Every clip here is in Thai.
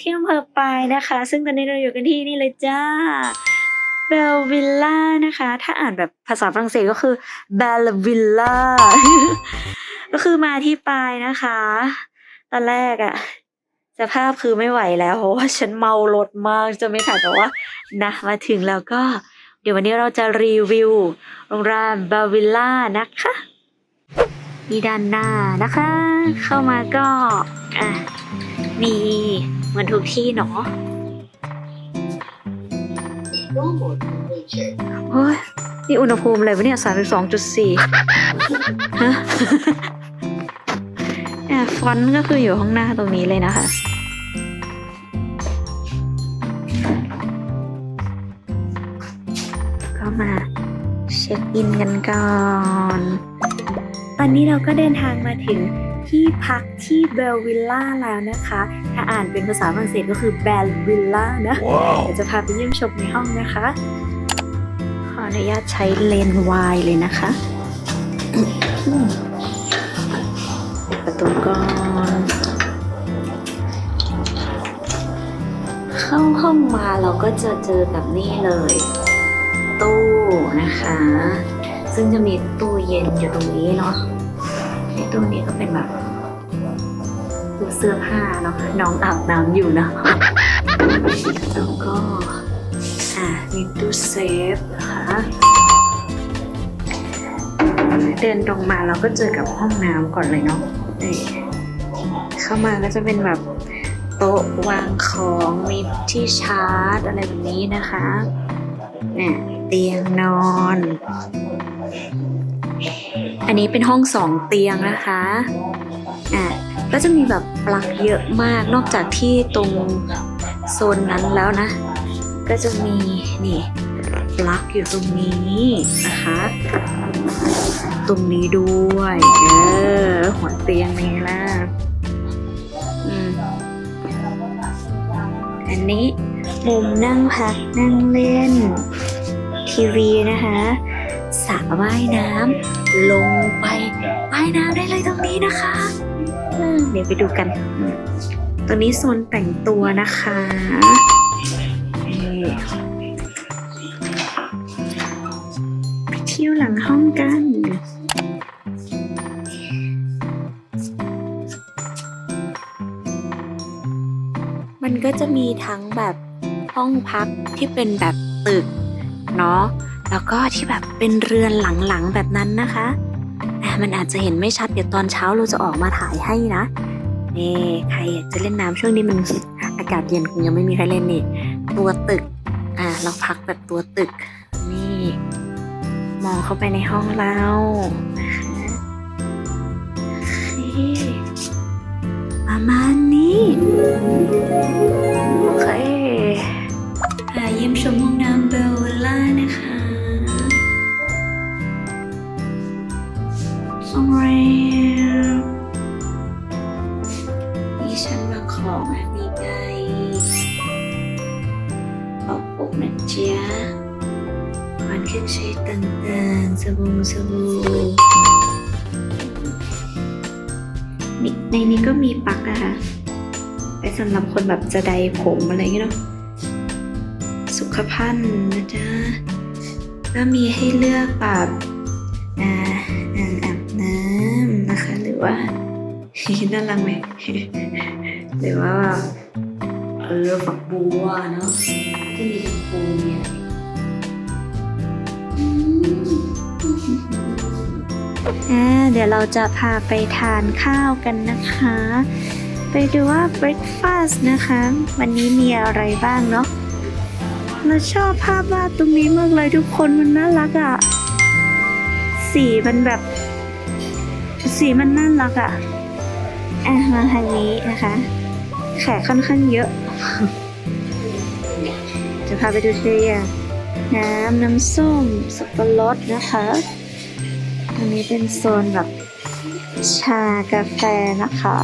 ที่อำเภอปายนะคะ ซึ่งตอนนี้เราอยู่กันที่นี่เลยจ้าเบลวิลล่านะคะ ถ้าอ่านแบบภาษาฝรั่งเศสก็คือเบลวิลล่าก็คือมาที่ปายนะคะ ตอนแรกอะสภาพคือไม่ไหวแล้วเพราะว่าฉันเมารถมากจะไม่ถ่ายแต่ว่านะมาถึงแล้วก็ เดี๋ยววันนี้เราจะรีวิวโรงแรมเบลวิลล่านะคะ นี่ด้านหน้านะคะ เข้ามาก็อะนี่เหมือนทุกที่เนาะ normal temperature. โอ้ยนี่อุณหภูมิอะไรวะเนี่ยสามสิบสองจุดสี่ฮะอะฟอนต์ก็คืออยู่ข้างหน้าตรงนี้เลยนะคะก็มาเช็คอินกันก่อน ตอนนี้เราก็เดินทางมาถึงที่พักที่เบลวิลล่าแล้วนะคะ ถ้าอ่านเป็นภาษาฝรั่งเศสก็คือเบลวิลล่านะ เดี๋ยวจะพาไปเยี่ยมชมในห้องนะคะ ขออนุญาตใช้เลนส์วายเลยนะคะปิดประตูก่อนเข้าห้องมาเราก็จะเจอกับนี่เลย ตู้นะคะ ซึ่งจะมีตู้เย็นอยู่ตรงนี้เนาะใน ตู้นี้ก็เป็นแบบตู้เสื้อผ้าเนาะน้องอาบน้ำอยู่นะแล้วก็อะมีตู้เซฟนะคะเดินตรงมาเราก็เจอกับห้องน้ำก่อนเลยเนาะนี่เข้ามาก็จะเป็นแบบโต๊ะวางของมีที่ชาร์จอะไรแบบนี้นะคะเนี่ยเตียงนอน อันนี้เป็นห้องสองเตียงนะคะอะก็จะมีแบบปลั๊กเยอะมากนอกจากที่ตรงโซนนั้นแล้วนะ ก็จะมีนี่ปลั๊กอยู่ตรงนี้นะคะ ตรงนี้ด้วยเออหัวเตียงนี่ล่ะอืมอันนี้มุมนั่งพักนั่งเล่น ทีวีนะคะ สระว่ายน้ำลงไปว่ายน้ำได้เลยตรงนี้นะคะเดี๋ยวไปดูกัน ตรงนี้โซนแต่งตัวนะคะไปเที่ยวหลังห้องกันมันก็จะมีทั้งแบบห้องพักที่เป็นแบบตึกเนาะ แล้วก็ที่แบบเป็นเรือนหลังๆแบบนั้นนะคะอะมันอาจจะเห็นไม่ชัดเดี๋ยวตอนเช้าเราจะออกมาถ่ายให้นะนี่ใครอยากจะเล่นน้ำช่วงนี้มันอากาศเย็นคงยังไม่มีใครเล่นนี่ตัวตึกอะเราพักแบบตัวตึกนี่ มองเข้าไปในห้องเรานะคะโอเคประมาณนี้โอเคอะเยี่ยมชมห้องน้ำเบลวิ เครื่องใช้ต่างๆ สบู่สบู่นี่ในนี้ก็มีปลั๊กนะคะไปสำหรับคนแบบจะใดผมอะไรอย่างเงี้ยเนาะ สุขภัณฑ์นะจ๊ะ ก็มีให้เลือกแบบอ่าอ่างอาบน้ำนะคะ หรือว่าน่ารักไหมหรือว่าแบบเออฝักบัวเนาะจะมีเป็นปูมีอะไร อ่าเดี๋ยวเราจะพาไปทานข้าวกันนะคะ ไปดูว่า breakfast นะคะ วันนี้มีอะไรบ้างเนาะเราชอบภาพวาดตรงนี้มากเลยทุกคนมันน่ารักอะ่ะ สีมันแบบ สีมันน่ารักอะ่ะอะมาทางนี้นะคะ แขกค่อนข้างเยอะ จะพาไปดูตัวอย่างน้ำน้ำส้มสับปะรดนะคะ อันนี้เป็นโซนแบบชากาแฟนะคะ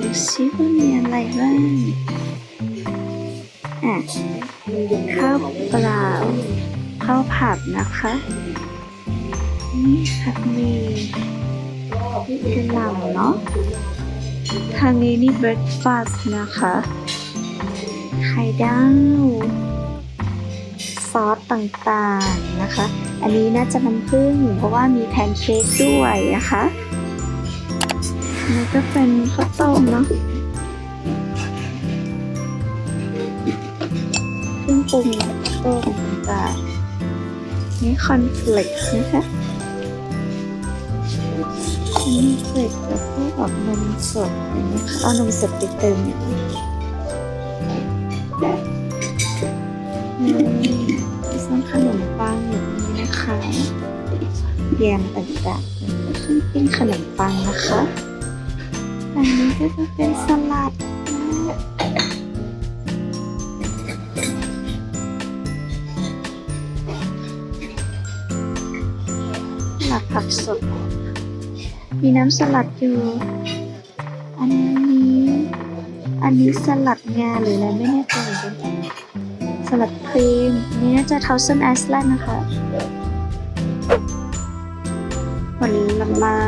ดูซิว่ามีอะไรบ้างอะข้าวเปล่าข้าวผัดนะคะ นี่ผัดมีกระหล่ำเนาะทางนี้นี่เบร a ฟาส t นะคะ ข่ดาว ซอสต่างๆนะคะ อันนี้น่าจะน้ำผึ้งเพราะว่ามีแพนเค้กด้วยนะคะนนี้ก็เป็นข้าวต้มเนาะเครื่องปรุงข้าวต้มต่างๆนี่คอนเฟลกนะคะอันนี้เฟลกแล้วก็แบบนมสดอย่างนี้ค่ะเอานมสดไปเติมอย่างนี้ แยมต่างๆแล้วก็เครื่องปิ้งขนมปังนะคะ อันนี้ก็จะเป็นสลัดนะสลัดผักสด มีน้ำสลัดอยู่ อันนี้ อันนี้สลัดงาหรืออะไรไม่แน่ใจเหมือนกันสลัดครีมนนี้น่าจะเทาเซนไอซ์แลนด์นะคะ ผลไม้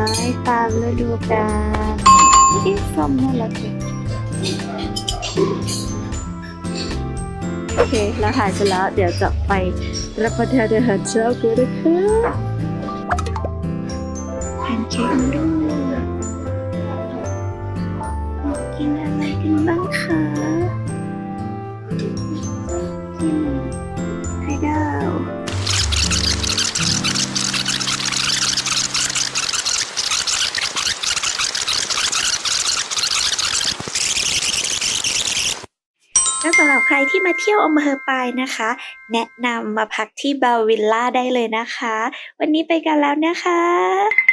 ตามฤดูกาลนี่ส้มน่ารักจังโอเคเราถ่ายเสร็จแล้วเดี๋ยวจะไปรับประทานอาหารเช้ากันนะคะแพนเค้กด้วยกินอะไรกันบ้างคะ ที่มาเที่ยวอำเภอปายนะคะ แนะนำมาพักที่บาวิลล่าได้เลยนะคะ วันนี้ไปกันแล้วนะคะ